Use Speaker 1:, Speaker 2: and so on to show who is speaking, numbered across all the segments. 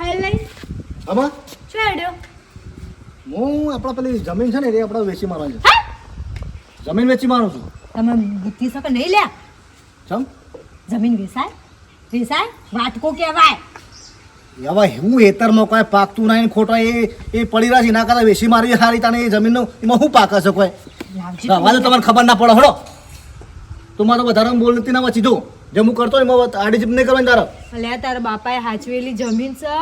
Speaker 1: File લઈ
Speaker 2: આમાં?
Speaker 1: શું
Speaker 2: હું આપણા પેલી જમીન છે ને એ આપણે વેચી મારવાની છે. જમીન વેચી મારું છું.
Speaker 1: તમે બુદ્ધિ શકે નહીં લ્યા.
Speaker 2: ચમ?
Speaker 1: જમીન વેચાય વેચાય વાટકો કહેવાય.
Speaker 2: હવે હું હેતરમાં કોઈ પાકતું નહીં ખોટા એ એ પડી રહ્યા છે એના કરતા વેચી મારી સારી તાને એ જમીનનો. એમાં શું પાકે છે કોઈ? હવે તો તમને ખબર ના પડે હળો. તો મારો વધારે બોલ નથી ના સીધું. જે હું કરતો એમાં આડી જીપ નહીં કરવાની તારે.
Speaker 1: અલ્યા તારા બાપાએ હાચવેલી જમીન છે.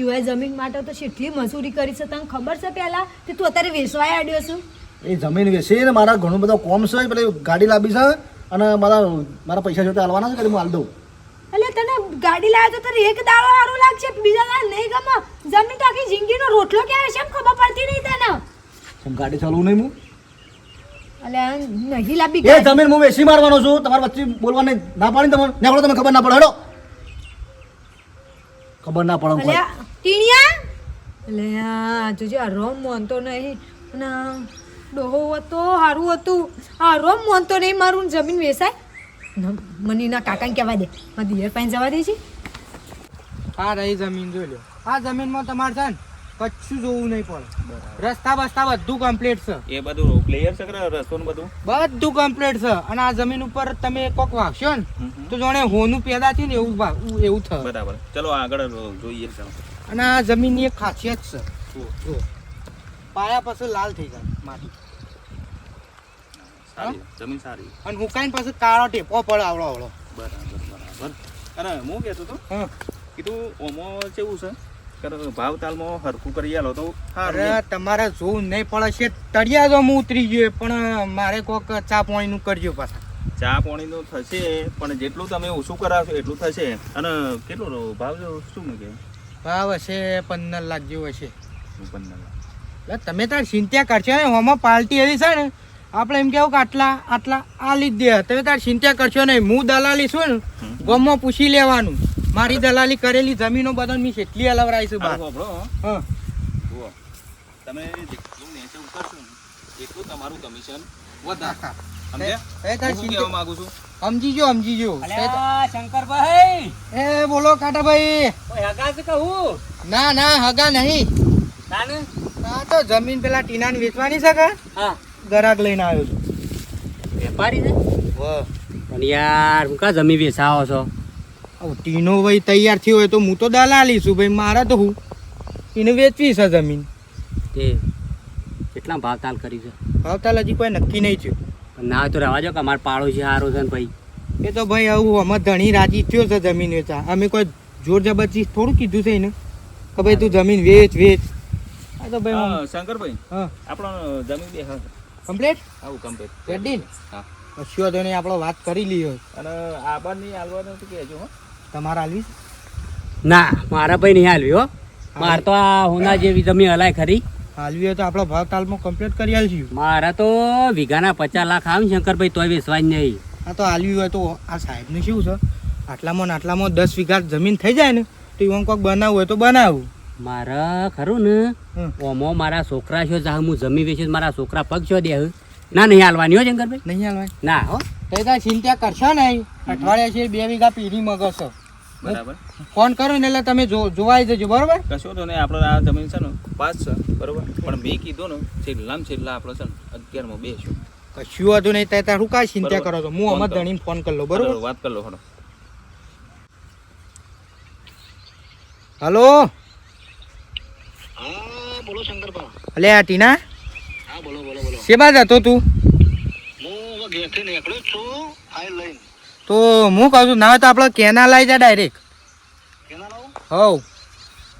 Speaker 1: યુએ જમીન માટે તો કેટલી મજૂરી કરી છે તને ખબર છે પહેલા કે તું અત્યારે વેચવાય આડ્યો છું.
Speaker 2: એ જમીન વેચી ને મારા ઘણું બધો કોમ છે પેલી ગાડી લાવી છે અને મારા મારા પૈસા જોતા હાલવાના છે કે હું હાલ દઉં.
Speaker 1: એટલે તને ગાડી લાવે તો તને એક દાડો સારું લાગશે બીજા દાડો નહીં ગમે. જમીન તો આખી જિંદગીનો રોટલો ક્યારે છે એમ ખબર પડતી નહીં તને.
Speaker 2: ગાડી ચાલવું નહીં હું.
Speaker 1: અલ્યા નહીં લાવી
Speaker 2: એ જમીન હું વેચી મારવાનો છું તમારે વચ્ચે બોલવાની ના પાડી તમને નીકળો તમે ખબર ના પડે હેડો. ખબર ના પડે
Speaker 1: ટીણિયા? અલ્યા જોજે આ રોમ મોનતો નહીં. અને આ ડોહો હતો સારું હતું. આ રોમ મોનતો નહીં મારું જમીન વેચાય ન- મને એના કાકાને કહેવા દે. મારા દિયર પાસે જવા દે છે
Speaker 3: આ રહી જમીન જોઈ લો આ જમીનમાં તમારે છે ને કચ્છું જોવું નહીં પડે રસ્તા બસ્તા બધું કમ્પ્લીટ છે.
Speaker 4: એ બધું ક્લિયર છે રસ્તોનું રસ્તો બધું?
Speaker 3: બધું કમ્પ્લીટ છે. અને આ જમીન ઉપર તમે કોક વાગશો ને તો જોણે હોનું પેદા થયું ને એવું એવું થયું.
Speaker 4: બરાબર. ચલો આગળ જોઈએ
Speaker 3: અને આ જમીનની એક ખાસિયત છે. જો પાયા પછી લાલ થઈ જાય માટી.
Speaker 4: સારી. જમીન સારી.
Speaker 3: અને હુકાઈને પછી કાળો ટેપો પડે આવડો આવડો.
Speaker 4: બરાબર બરાબર. અને હું કહેતો હતો કીધું ઓમો કેવું છે? ભાવ તાલમાં હરખું કરી આલો તો
Speaker 3: અરે તમારે જોવું નહીં પડે છે તળિયા તો હું ઉતરી ગયો પણ મારે કોક ચા પાણીનું કરજો પાછા.
Speaker 4: ચા પાણીનું થશે પણ જેટલું તમે ઓછું કરાવશો એટલું થશે. અને કેટલો ભાવ શું મૂકે?
Speaker 3: ભાવ હશે પંદર લાખ જેવો હશે.
Speaker 4: પંદર લાખ.
Speaker 3: તમે તાર ચિંતા કરશો ને હોમાં પાર્ટી એવી છે ને આપણે એમ કેવું કે આટલા આટલા આ લીધ. દે તમે તાર ચિંતા કરશો નહીં હું દલાલી છું ને ગમમાં પૂછી લેવાનું. મારી દલાલી કરેલી જમીનો બધા મેં કેટલી અલવરાઈ છે
Speaker 4: બાર હો. જુઓ. તમે જેટલું નીચે ઉતરશો ને એટલું તમારું કમિશન વધારે સમજ્યા?
Speaker 3: એ તાર
Speaker 4: હું શું
Speaker 3: ચિંતા
Speaker 4: કહેવા માંગુ છું?
Speaker 3: સમજી જો સમજી જો
Speaker 5: શંકરભાઈ!
Speaker 3: એ બોલો કાટાભાઈ.
Speaker 5: કોઈ હગા છે કહું
Speaker 3: ના ના હગા નહીં.
Speaker 5: તાને?
Speaker 3: આ તો જમીન પેલા ટીનાને વેચવાની છે કે?
Speaker 5: હા.
Speaker 3: ગરાક લઈને આવ્યો છું.
Speaker 5: વેપારી છે? યાર હું કા જમીન વેચાવો છો?
Speaker 3: ટીનો ભાઈ તૈયાર થયો હોય તો હું તો દલાલી છું ભાઈ મારા તો હું. એને વેચવી છે જમીન.
Speaker 5: તે કેટલા ભાવતાલ કરી છે?
Speaker 3: ભાવતાલ હજી કોઈ નક્કી નહીં થયું.
Speaker 5: ના તો રહેવા જો કે અમારો પાડોશી સારો છે ને ભાઈ.
Speaker 3: એ તો ભાઈ આવું અમે ધણી રાજી થયો છે જમીન વેચા અમે કોઈ જોર જબરજી થોડું કીધું છે એને? કે ભાઈ તું જમીન વેચ વેચ. આ તો ભાઈ
Speaker 4: શંકરભાઈ
Speaker 3: હા.
Speaker 4: આપણો જમીન બે હા
Speaker 3: કમ્પ્લીટ?
Speaker 4: આવું કમ્પ્લીટ.
Speaker 3: રેડી
Speaker 4: હા.
Speaker 3: કશું વાંધો નહીં આપણે વાત કરી લઈએ
Speaker 4: અને આબાની આલવાનું તો કહેજો હો.
Speaker 3: તમારે હાલવી?
Speaker 5: ના મારા ભાઈ નહીં હાલવી હો. મારે તો આ હોના જેવી જમીન હલાય ખરી.
Speaker 3: હાલવી હોય તો આપણો ભાવતાલમાં કમ્પ્લીટ કરી આલશું.
Speaker 5: મારા તો વીઘાના પચાસ લાખ આવે શંકરભાઈ તોય વેચવાની નહીં.
Speaker 3: આ તો હાલવી હોય તો આ સાહેબનું શું છે? આટલામાં ને આટલામાં દસ વીઘા જમીન થઈ જાય ને તો એવું કોઈક બનાવવું હોય તો બનાવું.
Speaker 5: મારા ખરું ને. ઓમો મારા છોકરા છો જા હું જમી વેચીશ મારા છોકરા પગ છો દે ના નહીં હાલવાની હો શંકરભાઈ.
Speaker 3: નહીં હાલવાની
Speaker 5: ના. હો.
Speaker 3: તો ત્યાં ચિંતા કરશો નહીં. અઠવાડિયા છે બે વીઘા પીરી મગશો
Speaker 4: બરાબર.
Speaker 3: ફોન કરો ને એટલે તમે જોવાઈ જજો બરોબર?
Speaker 4: કશો તો નહીં આપણે આ જમીન છે ને પાંચ છે બરોબર? પણ મેં કીધું ને છેલ્લામાં છેલ્લા આપણે છે ને અગિયારમાં બે છું.
Speaker 3: કશું હતું નહીં ત્યાં શું કાંઈ ચિંતા કરો છો? હું
Speaker 4: ફોન
Speaker 3: અમાર ધણીને ફોન કરી લો
Speaker 4: બરોબર? વાત કરી લો હડો.
Speaker 3: હલો?
Speaker 2: બોલો શંકરભા
Speaker 3: અલે આ ટીના?
Speaker 2: હા બોલો બોલો બોલો.
Speaker 3: શેમાં જતો તું?
Speaker 2: ઘેરથી નીકળું છું ફાઇલ લઈને.
Speaker 3: તો હું કહું છું ના તો આપણે કેના લઈ જા ડાયરેક્ટ
Speaker 2: કેના લાવું
Speaker 3: હવ.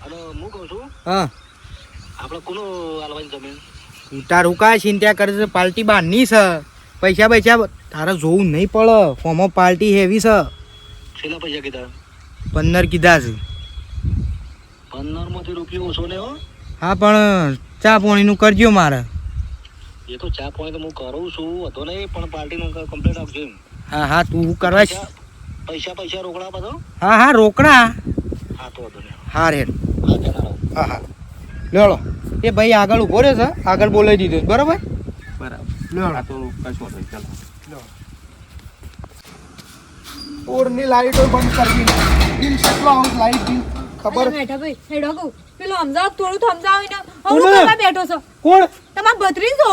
Speaker 2: અને હું કહું છું
Speaker 3: હા.
Speaker 2: આપણે કોનું હાલવાની જમીન?
Speaker 3: તારું કાંઈ ચિંતા કરે છે પાર્ટી બાંધની છે. પૈસા પૈસા તારે જોવું નહીં પડે. ફોર્મમાં પાર્ટી હેવી છે.
Speaker 2: છેલ્લા પૈસા કીધા?
Speaker 3: પંદર કીધા છે.
Speaker 2: પંદરમાંથી રૂપિયો ઓછો ને હા
Speaker 3: પણ ચા પાણીનું કરજો મારે.
Speaker 2: એ તો ચા પોઈન્ટ હું કરું છું વધુ નહીં પણ પાર્ટીનું કમ્પ્લેટ આપજો એમ.
Speaker 3: હા હા તું કરવા
Speaker 2: પૈસા પૈસા રોકડા બધો
Speaker 3: હા હા રોકડા.
Speaker 2: હા તો વધુ નહીં.
Speaker 3: હા રેડ
Speaker 2: હા
Speaker 3: હા લેળો એ ભાઈ આગળ ઊભો રહ્યો છે આગળ બોલાવી દીધો બરાબર?
Speaker 4: બરોબર. આ તો કશું નહીં ચાલો.
Speaker 3: ઓરની લાઈટો બંધ કરવી બિલ કેટલો આવું લાઈટ બિલ?
Speaker 6: ખબર?
Speaker 1: બેઠા ભાઈ હેડો પેલો સમજાવ થોડું તો સમજાવ ને હું? બેઠો છો?
Speaker 6: કોણ?
Speaker 1: તમારા ભત્રીજો?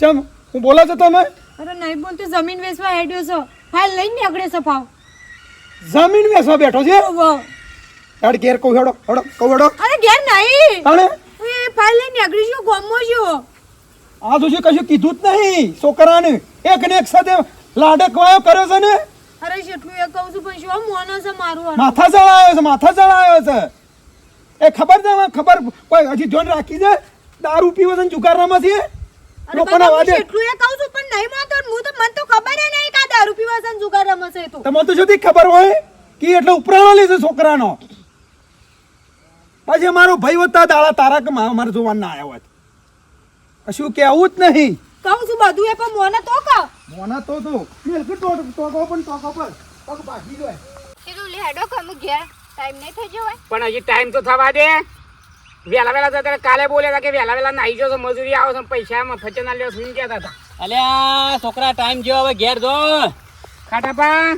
Speaker 6: શેમ હું બોલા છો તમે?
Speaker 1: અરે નહીં બોલતો જમીન વેચવા હેડ્યો છો. ફાઇલ લઈને છે ભાવ.
Speaker 6: જમીન વેચવા બેઠો છે. યાર ઘેર કહું હેડો હેડો કહું હેડો.
Speaker 1: અરે ઘેર નહીં.
Speaker 6: તાણે?
Speaker 1: એ ફાઇલ લઈને નીકળી છો ગોમો છો.
Speaker 6: આ જે કશું કીધું જ નહીં છોકરાને. એક ને એક સાથે લાડક વાયો કર્યો છે ને?
Speaker 1: અરે જેટલું એ કહું છું પણ શું મોનો છે મારું
Speaker 6: માથા ચડાયો છે માથા ચડાયો છે. એ ખબર છે ખબર કોઈ હજી જોન રાખી છે? દારૂ પીવો છે ને જુગાર રમે છે? લોકોના વાદે
Speaker 1: જેટલું એ કહું છું પણ નહીં માનતો હું તો મને તો ખબર નહીં કે આ દારૂ પીવા છે જુગાર રમે છે એ
Speaker 6: તમને તો સુધી ખબર હોય કે એટલો ઉપરાણો લે છે છોકરાનો. પછી મારો ભાઈ હોતા દાડા તારા કે મારે જોવા ના આવ્યા હોત કશું કેવું જ નહીં.
Speaker 1: કહું છું બધું એ પણ મોને તો કહો.
Speaker 6: મોના તો તો. મેલકે ટોકો પણ ટોકો પર. પગ ભાગી જાય
Speaker 7: કીધું લે કમ ઘેર. ટાઈમ નહીં થઈ જવાય
Speaker 5: પણ હજી ટાઈમ તો થવા દે. વહેલા વેલા જતા. કાલે બોલ્યા હતા કે વહેલા વહેલા નાઈ જશો મજૂરી આવો છો પૈસા ફચે ના લ્યો શું કહેતા હતા. અલ્યા છોકરા ટાઈમ ગયો હવે ઘેર જો. ખાટાપા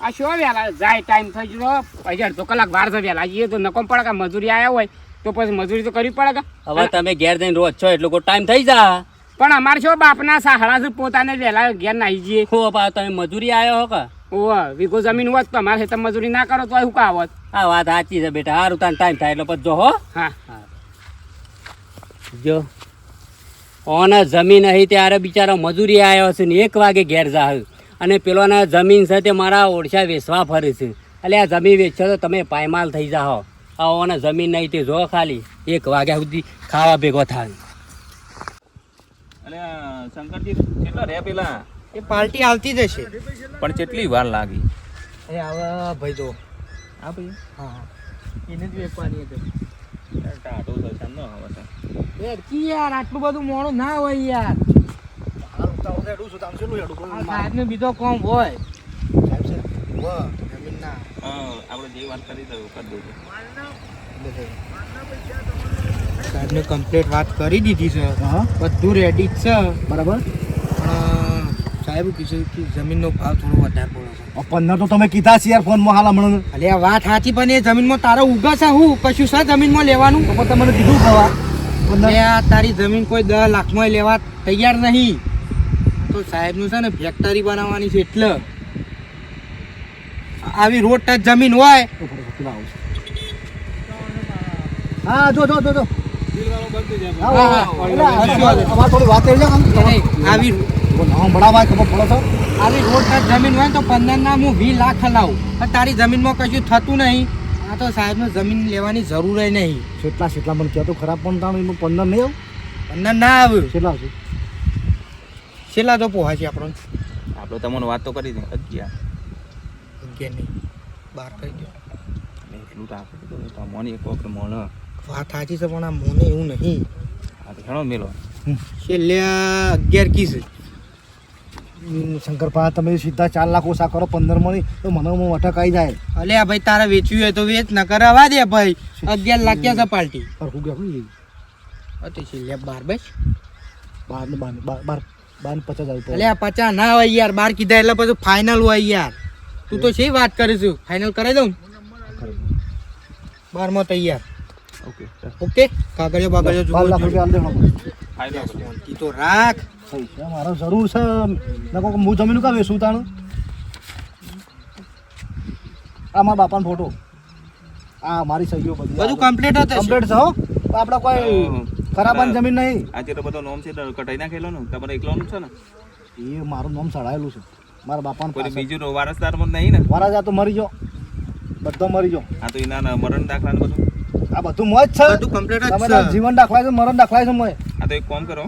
Speaker 5: આ શું વેલા? જાય ટાઈમ થઈ ગયો. પછી અડધો કલાક વાર છે વહેલા જઈએ તો નકોમ પડે કે મજૂરી આવ્યા હોય તો પછી મજૂરી તો કરવી પડે કે?
Speaker 8: હવે તમે ઘેર જઈને રોજ છો એટલો ટાઈમ થઈ જા.
Speaker 5: પણ અમારે શું બાપના સાહડા પોતાને વહેલા ઘેર નાઈ જઈએ?
Speaker 8: હો બા તમે મજૂરી આવ્યો હો કે?
Speaker 5: ઓહ વીઘો જમીન હોત તો મારે ખેતર મજૂરી ના કરો તો શું કાવત
Speaker 8: આ વાત સાચી છે બેટા હારું તાન ટાઈમ થાય એટલે પછી જો હો.
Speaker 5: હા.
Speaker 8: જો. ઓને જમીન અહીં ત્યારે બિચારો મજૂરી આવ્યો છે ને એક વાગે ઘેર જાહ. અને પેલોના જમીન છે તે મારા ઓળશા વેચવા ફરે છે. એટલે આ જમીન વેચશો તો તમે પાયમાલ થઈ જાઓ આ ઓને જમીન નહીં તે જો ખાલી એક વાગ્યા સુધી ખાવા ભેગો થાય.
Speaker 4: અને શંકરજી કેટલા રહ્યા પેલા?
Speaker 3: એ પાર્ટી આવતી જ હશે.
Speaker 4: પણ કેટલી વાર લાગી?
Speaker 3: એ આવા ભાઈ તો
Speaker 4: હા ભાઈ?
Speaker 3: હા હા. એને જ વેચવાની હતી.
Speaker 4: ટાટો શામ નો આવે
Speaker 3: યાર કી યાર આટલું બધું મોડું ના હોય યાર. સાહેબને બીજો કોમ હોય.
Speaker 4: આપણે જે વાત કરી તો કરી દેજો.
Speaker 3: સાહેબને કમ્પ્લીટ વાત કરી દીધી છે.
Speaker 2: હા
Speaker 3: બધું રેડી જ છે.
Speaker 2: બરાબર?
Speaker 3: સાહેબ કીધું કે જમીનનો ભાવ થોડો વધારે પડે છે
Speaker 2: પંદર તો તમે કીધા છે યાર ફોનમાં હાલ હમણાં
Speaker 3: અલે વાત સાચી પણ એ જમીનમાં તારો ઉગા છે હું કશું છે જમીનમાં લેવાનું
Speaker 2: તો તમને કીધું ખવા
Speaker 3: તારી જમીન કોઈ દસ લાખમાં લેવા તૈયાર નહીં તો સાહેબનું છે ને ફેક્ટરી બનાવવાની છે એટલે આવી રોડ ટચ જમીન હોય
Speaker 2: હા જો જો જો જો
Speaker 3: આવી
Speaker 2: ભણાવાય ખબર પડે છે?
Speaker 3: આવી રોડ જમીન હોય તો પંદરના હું વીસ લાખ હલાવું પણ તારી જમીનમાં કશું થતું નહીં. આ તો સાહેબને જમીન લેવાની જરૂર નહીં.
Speaker 2: કેટલા કેટલા મને કહેતો ખરાબ પણ તાણ પંદર નહીં આવું?
Speaker 3: પંદર ના આવ્યું
Speaker 2: કેટલા આવશે
Speaker 3: છેલ્લા તો પોહા છે આપણને
Speaker 4: આપણે તમને વાત તો કરી દે અગિયાર
Speaker 3: અગિયાર નહીં બાર થઈ ગયો.
Speaker 4: એટલું તો આપણે તો મોની એક વખત મોણ
Speaker 3: વાત સાચી છે પણ આ મોને એવું નહીં.
Speaker 4: આ તો ઘણો મેલો.
Speaker 3: છેલ્લે અગિયાર કી છે
Speaker 2: હમ, શંકરપા તમે સીધા ચાર લાખ ઓછા કરો પંદર મળી તો મને અટક આવી જાય.
Speaker 3: અલે આ ભાઈ તારે વેચવી હોય તો વેચ ન કરાવવા દે ભાઈ. અગિયાર લાખ ક્યાં છે પાર્ટી
Speaker 2: પર હું ગયા
Speaker 3: અતે છે બાર બસ.
Speaker 2: બાર ને બાર બાર બાર બાર ને પચાસ આવી
Speaker 3: અલે આ પચાસ ના હોય યાર બાર કીધા એટલે પછી ફાઇનલ હોય યાર. તું તો છે વાત કરીશું ફાઇનલ કરાવી દઉં? બારમાં તૈયાર.
Speaker 4: ઓકે
Speaker 3: ઓકે કાગળિયો બાગળિયો
Speaker 2: જોવા લાખ રૂપિયા
Speaker 3: શાંતિ તો રાખ.
Speaker 2: પૈસા મારો જરૂર છે. નકો કે હું જમીન કા વેચું તાણું? આ મારા બાપાનો ફોટો આ મારી સહીઓ બધી
Speaker 3: બધું કમ્પ્લીટ હતું
Speaker 2: કમ્પ્લીટ છે હો. આપણે કોઈ ખરાબાન જમીન નહીં.
Speaker 4: આજે તો બધો નોમ છે કટાઈ નાખેલો ને તમારે એકલાનું છે ને?
Speaker 2: એ મારું નામ સડાયેલું છે. મારા બાપાનું
Speaker 4: કોઈ બીજું વારસદાર પણ નહીં ને?
Speaker 2: વારસદાર તો મરી ગયો બધો મરી ગયો
Speaker 4: આ તો એના ના મરણ દાખલા ને બધું.
Speaker 2: આ બધું મોજ છે.
Speaker 3: બધું કમ્પ્લીટ જ છે.
Speaker 2: જીવન દાખલા છે મરણ દાખલા છે મોય.
Speaker 4: તો એક કામ કરો.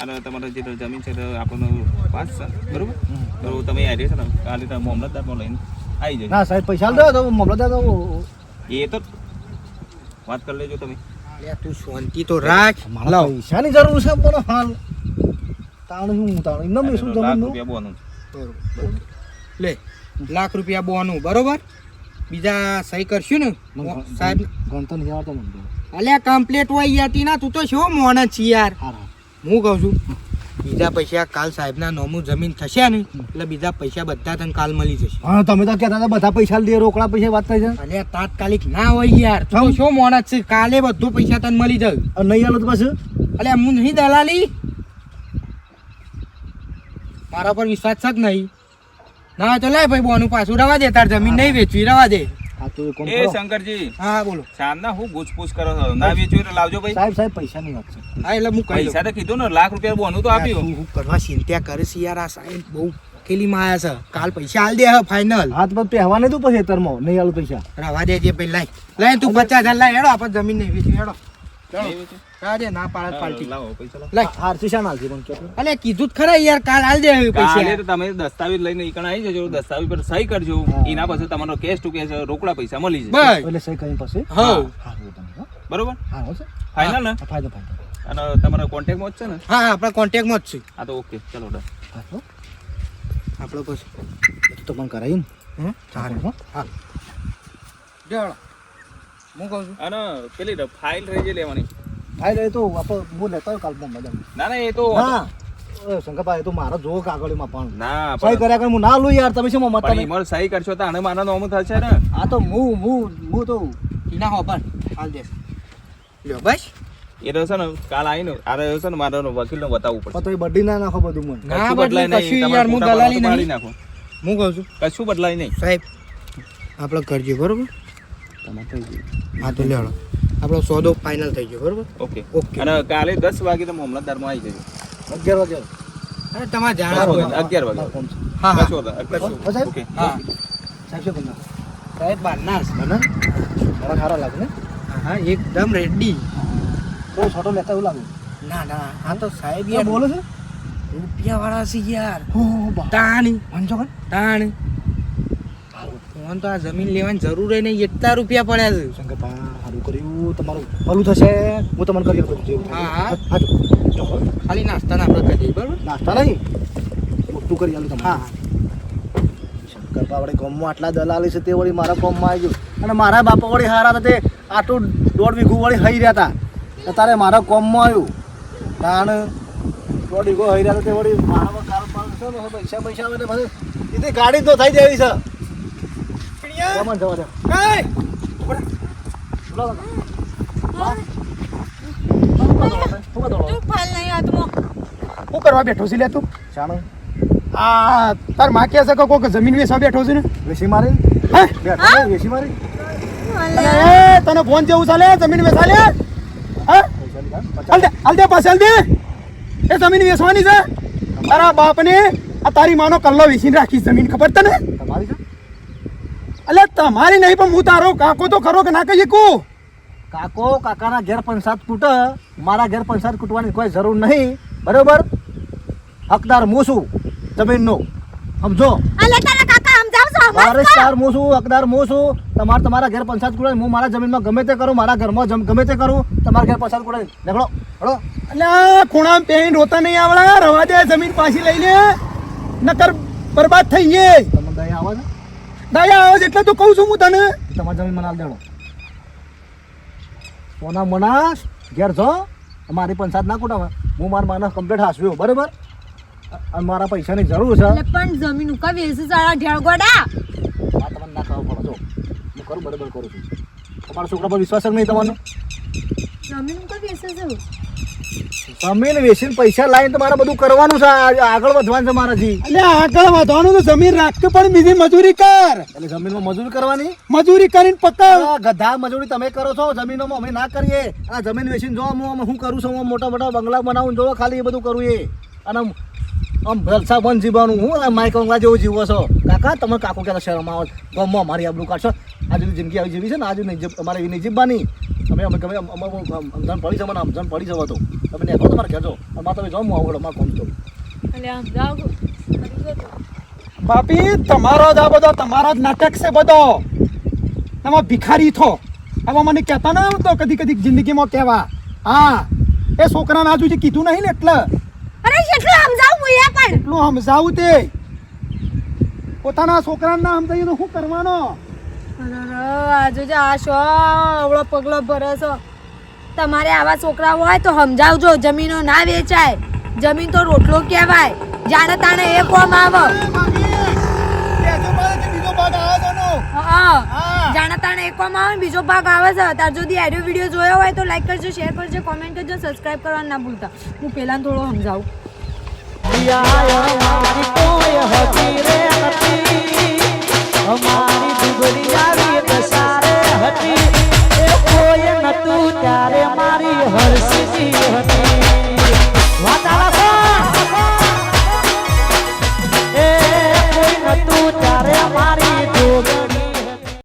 Speaker 4: અને તમારે જે જમીન છે તો આપણને પાંચ છે બરોબર? તો તમે આવી છે ને કાલે તમે મામલતદારમાં લઈને આવી જજો.
Speaker 2: ના સાહેબ પૈસા દો તો તો
Speaker 4: એ તો વાત કરી લેજો તમે.
Speaker 3: તું શાંતિ તો રાખ.
Speaker 2: મારા પૈસાની જરૂર છે બોલો હાલ. તાણ શું તાણ? એમને શું
Speaker 4: લાખ
Speaker 2: જમીન
Speaker 4: રૂપિયા બોનું
Speaker 3: લે લાખ રૂપિયા બોનું બરોબર? બીજા સહી કરશું ને? સાહેબ
Speaker 2: ગણતર નહીં આવતો મને તો.
Speaker 3: અલ્યા કમ્પ્લીટ હોય યાર ના તું તો શું મોણ છી યાર? હું કહું છું બીજા પૈસા કાલ સાહેબના નોમું જમીન થશે ને એટલે બીજા પૈસા બધા તને કાલ મળી જશે.
Speaker 2: હા તમે તો કહેતા હતા બધા પૈસા દે રોકડા પૈસા વાત થાય છે.
Speaker 3: અલ્યા તાત્કાલિક ના હોય યાર તું શું મોણ છે? કાલે બધું પૈસા તને મળી જાય.
Speaker 2: અને નહીં આલો તો પાછું.
Speaker 3: અલ્યા હું નહીં દલાલી? મારા પર વિશ્વાસ છે જ નહીં. ના તો લાય ભાઈ બોનું પાછું રવા દે તાર જમીન નહીં વેચવી રવા દે.
Speaker 2: તો કોમ
Speaker 4: એ શંકરજી.
Speaker 3: હા બોલો.
Speaker 4: શામના હું પૂછપૂછ કરો છો? ના વેચ્યું એટલે લાવજો ભાઈ.
Speaker 2: સાહેબ સાહેબ પૈસાની વાત છે
Speaker 3: હા એટલે હું
Speaker 4: પૈસા તો કીધું ને લાખ રૂપિયા બોનું તો આપ્યું
Speaker 3: હું કરવા ચિંતા કરે છે યાર? આ સાહેબ બહુ મુશ્કેલીમાં આયા છે. કાલ પૈસા હાલ દે ફાઇનલ
Speaker 2: હાથ પર પહેવા નહીં તું પછી ખેતરમાં નહીં આલો પૈસા?
Speaker 3: રવા દેજે ભાઈ લાય. લાય તું પચાસ હજાર લાય. હેડો આપણે જમીન નહીં હેડો.
Speaker 4: નહીં
Speaker 3: દે ના પાડે પાલટી.
Speaker 4: લાવો પૈસા લાવો.
Speaker 2: શા પણ.
Speaker 3: અલે કીધું જ ખરા યાર કાલ હાલ દે
Speaker 4: કાલે
Speaker 3: પૈસા.
Speaker 4: તો તમે દસ્તાવેજ લઈને ઈકણ આવી જજો દસ્તાવેજ પર સહી કરજો. એના પછી તમારો કેશ ટુ કેશ રોકડા પૈસા મળી જશે.
Speaker 2: એટલે સહી કરીને પછી?
Speaker 3: હો
Speaker 2: હારું તમે હો.
Speaker 4: બરોબર?
Speaker 2: હારું છે
Speaker 4: ફાઇનલ ને?
Speaker 2: ફાયદો ફાયદો.
Speaker 4: અને તમારા કોન્ટેક્ટમાં જ છે ને?
Speaker 3: હા આપણા કોન્ટેક્ટમાં જ છે.
Speaker 4: હા તો ઓકે ચલો ડન.
Speaker 3: આપણો પછી.
Speaker 2: તો પણ કરાયું
Speaker 3: હમ સારું
Speaker 2: હો.
Speaker 3: હા જળ હું. કહું છું.
Speaker 4: અને પેલી ફાઇલ રહી લેવાની.
Speaker 2: ફાયદો એ તો આપણે હું લેતા કાલ કાલ મજા.
Speaker 4: ના ના એ તો
Speaker 2: હા શંકરભાઈ એ તો મારો જોવો કાગળીમાં પણ.
Speaker 4: ના
Speaker 2: સહી કર્યા કરે હું ના લઉં યાર તમે શું મત
Speaker 4: પણ ઈમર સહી કરશો તો આને મારા નોમ થશે ને.
Speaker 2: આ તો હું હું હું તો
Speaker 3: એના હો પણ. હાલ દે. લ્યો બસ
Speaker 4: એ તો છે ને કાલ આવીને આ રહ્યો છે ને મારો વકીલને બતાવવું પડશે.
Speaker 2: તો એ બદલી ના નાખો બધું મને.
Speaker 3: ના
Speaker 4: બદલાય નહીં
Speaker 3: યાર હું દલાલી નહીં.
Speaker 4: નાખો.
Speaker 3: હું કહું છું?
Speaker 4: કશું બદલાય નહીં.
Speaker 3: સાહેબ આપણે કરજો બરોબર?
Speaker 4: તમારે થઈ ગયું.
Speaker 3: હા તો લેવડો. આપણો સોદો ફાઇનલ થઈ ગયો બરોબર?
Speaker 4: ઓકે
Speaker 3: ઓકે
Speaker 4: અને કાલે દસ વાગે તમે મામલતદારમાં આવી જજો
Speaker 2: અગિયાર વાગે.
Speaker 3: અરે તમારે જાણ
Speaker 4: અગિયાર વાગે.
Speaker 3: હા હા.
Speaker 2: સાહેબ?
Speaker 4: ઓકે
Speaker 3: હા.
Speaker 2: સાહેબ શું?
Speaker 3: સાહેબ બારના.
Speaker 2: મને મારા સારા લાગે ને?
Speaker 3: હા હા. એકદમ રેડી
Speaker 2: તો છોટો લેતા એવું લાગે.
Speaker 3: ના ના. આ તો સાહેબ
Speaker 2: યાર બોલો છે.
Speaker 3: રૂપિયા વાળા છે યાર.
Speaker 2: હો
Speaker 3: તાણી.
Speaker 2: વાંચો
Speaker 3: તાણી. ફોન તો આ જમીન લેવાની જરૂર નહીં. એટલા રૂપિયા પડ્યા છે.
Speaker 2: શંકરભા સારું કર્યું તમારું ભલું થશે હું તમને કરી આપું જેવું
Speaker 3: હા, હા.
Speaker 2: હા જો. જો,
Speaker 3: ખાલી નાસ્તાને આપણે કરી બરાબર?
Speaker 2: નાસ્તા નહીં. મોટું કરી આલું
Speaker 3: હા
Speaker 2: શંકર શંકરભા ગોમમાં આટલા દલાલી છે તે વળી મારા ગોમમાં આવી ગયું. અને મારા બાપા વળી હારા હતા તે આટલું દોઢ વીઘું વળી હઈ રહ્યા હતા. તો તારે મારા કોમમાં આવ્યું. તાણ દોઢ વીઘો હઈ રહ્યા હતા તે વળી મારા કારણ પાણ છે પૈસા પૈસા આવે ને પછી એ ગાડી તો થઈ જાય છે. જવા દે.
Speaker 1: તું ફાલ નહીં હાથમાં
Speaker 6: શું કરવા બેઠો છે લે તું.
Speaker 2: શાનું?
Speaker 6: આ તારમાં કે છે કે કોક જમીન વેચવા બેઠો છે ને.
Speaker 2: વેસી મારી?
Speaker 6: હે?
Speaker 2: બેઠો વેસી મારે?
Speaker 6: તને ફોન જેવું ચાલે? જમીન વેસા લે? હે? હાલ દે હાલ દે પાછળ દે. એ જમીન વેસવાની છે. તારા બાપને આ તારી માનો કલ્લો વેચીને રાખી જમીન ખબર તને? અલે તમારી નહીં પણ હું તારો કાકો તો ખરો કે ના કહીએ કો?
Speaker 2: કાકો કાકાના ઘેર પંચાયત કૂટે મારા ઘેર પંચાયત કૂટવાની કોઈ જરૂર નહીં. બરોબર? હકદાર હું છું જમીનનો. સમજો?
Speaker 1: કાકા સમજાવ
Speaker 2: હું છું હકદાર હું છું. તમારે તમારા ઘેર પંચાયત કૂટવાની હું મારા જમીનમાં ગમે તે કરું મારા ઘરમાં જમ- ગમે તે કરું તમારા ઘેર પંચાયત કૂટવાની નીકળો હળો
Speaker 6: એટલે ખૂણામાં પેન રોતા નહીં આવડે રવા દે જમીન પાછી લઈ લે. નકર બરબાદ થઈ ગયે.
Speaker 2: તમને દયા આવે છે
Speaker 6: દયા આવે છે એટલે તો કહું છું હું તને.
Speaker 2: તમારા જમીન મનાલ દેડો. સોના મનાસ ઘેર છો મારી પંચાયત ના કૂટાવે. હું મારા માણસ કમ્પ્લીટ હાસવ્યો બરાબર? અને મારા પૈસાની જરૂર છે.
Speaker 1: પણ જમીન ઉકા વેસી સારા ઢેળ ગોડા.
Speaker 2: આ તમને ના ખાવ પડો જો. હું કરું બરાબર કરું છું. તમારા છોકરા પર વિશ્વાસ જ નહીં તમારો
Speaker 1: જમીન ઉકા વેસે છે.
Speaker 2: જમીન વેચીને પૈસા લાવીને તમારે બધું કરવાનું છે. આગળ વધવાનું છે મારાથી
Speaker 6: એટલે આગળ વધવાનું તો જમીન રાખતો પણ બીજી મજૂરી કર.
Speaker 2: એટલે જમીનમાં મજૂરી કરવાની?
Speaker 6: મજૂરી કરીને પકાવ
Speaker 2: ગધા મજૂરી તમે કરો છો જમીનોમાં અમે ના કરીએ. આ જમીન વેચીને જો હું શું કરું છું હું મોટા મોટા બંગલા બનાવું જો ખાલી એ બધું કરું એ. અને આમ- જલસા બંધ જીવવાનું હું માઇક અંગલા જેવું જીવો છો. કાકા તમે કાકો કહેતા શહેરમાં આવો ગમમાં અમારી આબરૂ કાઢશો. આજુ જિંદગી આવી જીવી છે ને આજે નહીં જીવ- અમારે એવી નહીં જીવવાની. અમે અમે ગમે અમે સમજણ પડી જવાના સમજણ પડી જવા તો તમે નીકળો તમારે કહેજો. અમારે તમે જાઓ હું આવું અમારે કોમ તો
Speaker 6: બાપી તમારો જ આ બધો તમારો જ નાટક છે બધો. એમાં ભિખારી થો હવે મને કહેતા ના આવતો કદી કદી જિંદગીમાં કહેવા. હા એ છોકરાને આજુ જે કીધું નહીં ને એટલે.
Speaker 1: અરે કેટલું સમજાવું હું એ પણ.
Speaker 6: એટલું સમજાવું તે. પોતાના છોકરાને ના સમજાવીએ તો શું કરવાનો?
Speaker 1: આજુ જે આ શો અવળો પગલો ભરે તમારે આવા છોકરા હોય તો સમજાવજો જમીનો ના વેચાય જમીન તો રોટલો કહેવાય જાણે તાણે એ કોમ આવે. જાણે તાણે એક કોમ આવે બીજો ભાગ આવે છે તાર যদি આડિયો વીડિયો જોયો હોય તો લાઈક કરજો શેર કરજો કોમેન્ટ કરજો સબસ્ક્રાઇબ કરવાનું ના ભૂલતા હું પહેલાં થોડો સમજાવું
Speaker 3: અમારી દુબળી આવી દસારે હતી. એ કોઈ નતું ત્યારે મારી હરસી હતી. વાતાલા